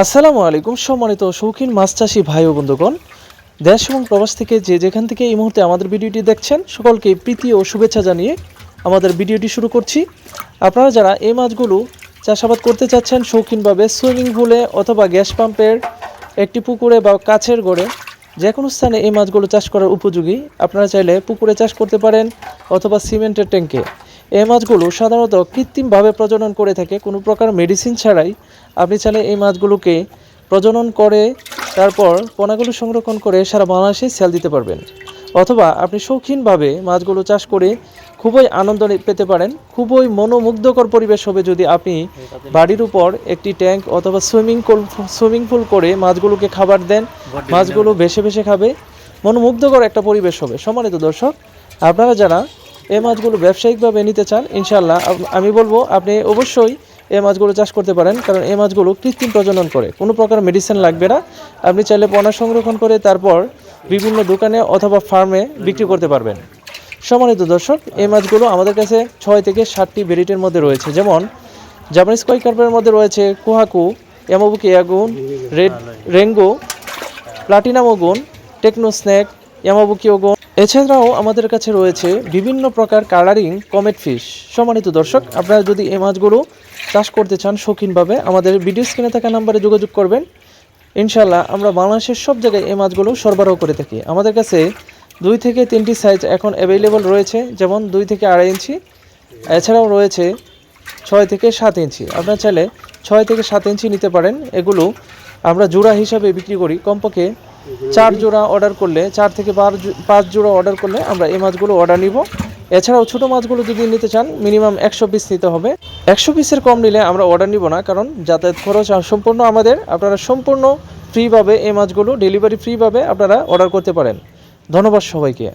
আসসালামু আলাইকুম, সম্মানিত শৌখিন মাছ চাষি ভাই ও বন্ধুগণ। দেশ এবং প্রবাস থেকে যে যেখান থেকে এই মুহূর্তে আমাদের ভিডিওটি দেখছেন, সকলকে প্রীতি ও শুভেচ্ছা জানিয়ে আমাদের ভিডিওটি শুরু করছি। আপনারা যারা এই মাছগুলো চাষাবাদ করতে চাচ্ছেন শৌখিনভাবে সুইমিং পুলে অথবা গ্যাস পাম্পের একটি পুকুরে বা কাছের গড়ে যে কোনো স্থানে এই মাছগুলো চাষ করার উপযোগী, আপনারা চাইলে পুকুরে চাষ করতে পারেন অথবা সিমেন্টের ট্যাঙ্কে এই মাছগুলো সাধারণত কৃত্রিমভাবে প্রজনন করে থাকে কোনো প্রকার মেডিসিন ছাড়াই। আপনি চাইলে এই মাছগুলোকে প্রজনন করে তারপর পোনাগুলো সংরক্ষণ করে সারা বাংলাদেশে সেল দিতে পারবেন। অথবা আপনি শৌখিনভাবে মাছগুলো চাষ করে খুবই আনন্দ পেতে পারেন। খুবই মনোমুগ্ধকর পরিবেশ হবে যদি আপনি বাড়ির উপর একটি ট্যাঙ্ক অথবা সুইমিং পুল সুইমিং পুল করে মাছগুলোকে খাবার দেন। মাছগুলো ভেসে ভেসে খাবে। মনোমুগ্ধকর একটা পরিবেশ হবে। সম্মানিত দর্শক আপনারা যারা এই মাছগুলো ব্যবসায়িকভাবে নিতে চান ইনশাল্লাহ আমি বলব আপনি অবশ্যই এই মাছগুলো চাষ করতে পারেন, কারণ এই মাছগুলো কৃত্রিম প্রজনন করে, কোনো প্রকার মেডিসিন লাগবে না। আপনি চাইলে পোনা সংরক্ষণ করে তারপর বিভিন্ন দোকানে অথবা ফার্মে বিক্রি করতে পারবেন। সম্মানিত দর্শক এই মাছগুলো আমাদের কাছে ছয় থেকে ষাটটি ভেরিটির মধ্যে রয়েছে, যেমন জাপানিজ কই কার্পের মধ্যে রয়েছে কুহাকু ইয়ামাবুকি আগুন রেড রেঙ্গো প্লাটিনাম ওগুন টেকনো স্ন্যাক ইয়ামাবুকি ওগুন এছাড়াও আমাদের কাছে রয়েছে বিভিন্ন প্রকার কালারিং কমেট ফিশ সম্মানিত দর্শক, আপনারা যদি এই মাছগুলো চাষ করতে চান শৌখিনভাবে, আমাদের ভিডিও স্ক্রিনে থাকা নাম্বারে যোগাযোগ করবেন। ইনশাল্লাহ আমরা বাংলাদেশের সব জায়গায় এই মাছগুলো সরবরাহ করে থাকি। আমাদের কাছে দুই থেকে তিনটি সাইজ এখন অ্যাভেলেবল রয়েছে, যেমন দুই থেকে আড়াই ইঞ্চি, এছাড়াও রয়েছে ছয় থেকে সাত ইঞ্চি। আপনার চাইলে ছয় থেকে সাত ইঞ্চি নিতে পারেন। এগুলো আমরা জোড়া হিসাবে বিক্রি করি। কমপক্ষে চার জোড়া অর্ডার করলে, চার থেকে পাঁচ জোড়া অর্ডার করলে আমরা এই মাছগুলো অর্ডার নিব। এছাড়াও ছোটো মাছগুলো যদি নিতে চান মিনিমাম একশো পিস নিতে হবে। একশো পিসের কম নিলে আমরা অর্ডার নিব না, কারণ যাতায়াত খরচ সম্পূর্ণ আমাদের। আপনারা সম্পূর্ণ ফ্রিভাবে এই মাছগুলো ডেলিভারি ফ্রিভাবে আপনারা অর্ডার করতে পারেন। ধন্যবাদ সবাইকে।